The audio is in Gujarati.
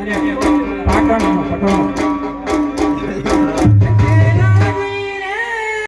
અને પાટણનો પટોળો